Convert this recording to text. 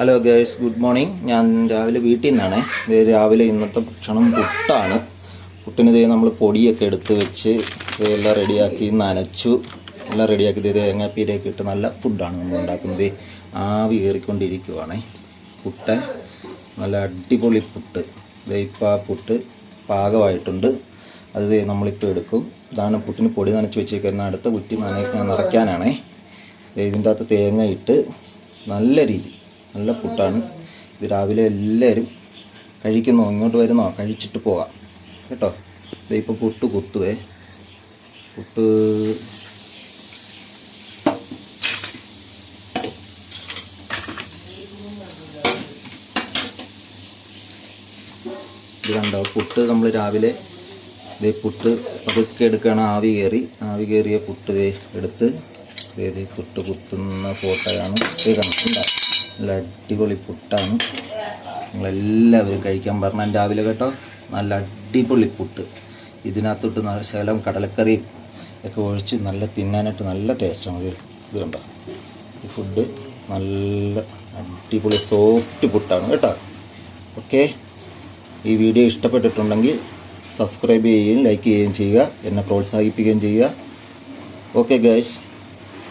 Hello girls good morning ഞാൻ രാവിലെ വീട്ടിൽ നിന്നാണ്. ഇത് രാവിലെ ഇന്നത്തെ ഭക്ഷണം പുട്ടാണ്. പുട്ടിന് ഇതേ നമ്മൾ പൊടിയൊക്കെ എടുത്ത് വെച്ച് എല്ലാം റെഡിയാക്കി നനച്ചു. എല്ലാം റെഡിയാക്കി ഇത് തേങ്ങാപ്പീരയൊക്കെ ഇട്ട് നല്ല ഫുഡാണ് നമ്മൾ ഉണ്ടാക്കുന്നത്. ആവി കയറിക്കൊണ്ടിരിക്കുവാണേ. പുട്ട് നല്ല അടിപൊളി പുട്ട്. ദേ ഇപ്പോൾ ആ പുട്ട് പാകമായിട്ടുണ്ട്. അത് നമ്മളിപ്പോൾ എടുക്കും. ഇതാണ് പുട്ടിന് പൊടി നനച്ച് വെച്ചേക്കുന്ന അടുത്ത കുറ്റി നന നിറയ്ക്കാനാണേ ഇതിന്റെ അകത്ത് തേങ്ങ ഇട്ട് നല്ല രീതി നല്ല പുട്ടാണ്. ഇത് രാവിലെ എല്ലാവരും കഴിക്കുന്നു. ഇങ്ങോട്ട് വരുന്നോ? കഴിച്ചിട്ട് പോകാം കേട്ടോ? ദേ ഇപ്പോൾ പുട്ട് കുത്തുവേ. പുട്ട് ഇത് കണ്ടോ? പുട്ട് നമ്മൾ രാവിലെ ഇതേ പുട്ട് പതുക്കെ എടുക്കുകയാണ് ആവി കയറി. ആവി കയറിയ പുട്ട് എടുത്ത്. ഇതേ പുട്ട് കുത്തുന്ന ഫോട്ടോയാണ്. ഇത്. കണ്ടിട്ടുണ്ടാവും നല്ല അടിപൊളി പുട്ടാണ്. നിങ്ങളെല്ലാവരും കഴിക്കാൻ പറഞ്ഞാൽ രാവിലെ കേട്ടോ നല്ല അടിപൊളി പുട്ട്. ഇതിനകത്തോട്ട് നല്ല ശകലം കടലക്കറിയും ഒക്കെ ഒഴിച്ച് നല്ല തിന്നാനായിട്ട് നല്ല ടേസ്റ്റാണ് ഇത് ഇത് കണ്ടോ? ഈ ഫുഡ് നല്ല അടിപൊളി സോഫ്റ്റ് പുട്ടാണ് കേട്ടോ. ഓക്കെ ഈ വീഡിയോ ഇഷ്ടപ്പെട്ടിട്ടുണ്ടെങ്കിൽ സബ്സ്ക്രൈബ് ചെയ്യുകയും ലൈക്ക് ചെയ്യുകയും ചെയ്യുക എന്നെ പ്രോത്സാഹിപ്പിക്കുകയും ചെയ്യുക. Okay guys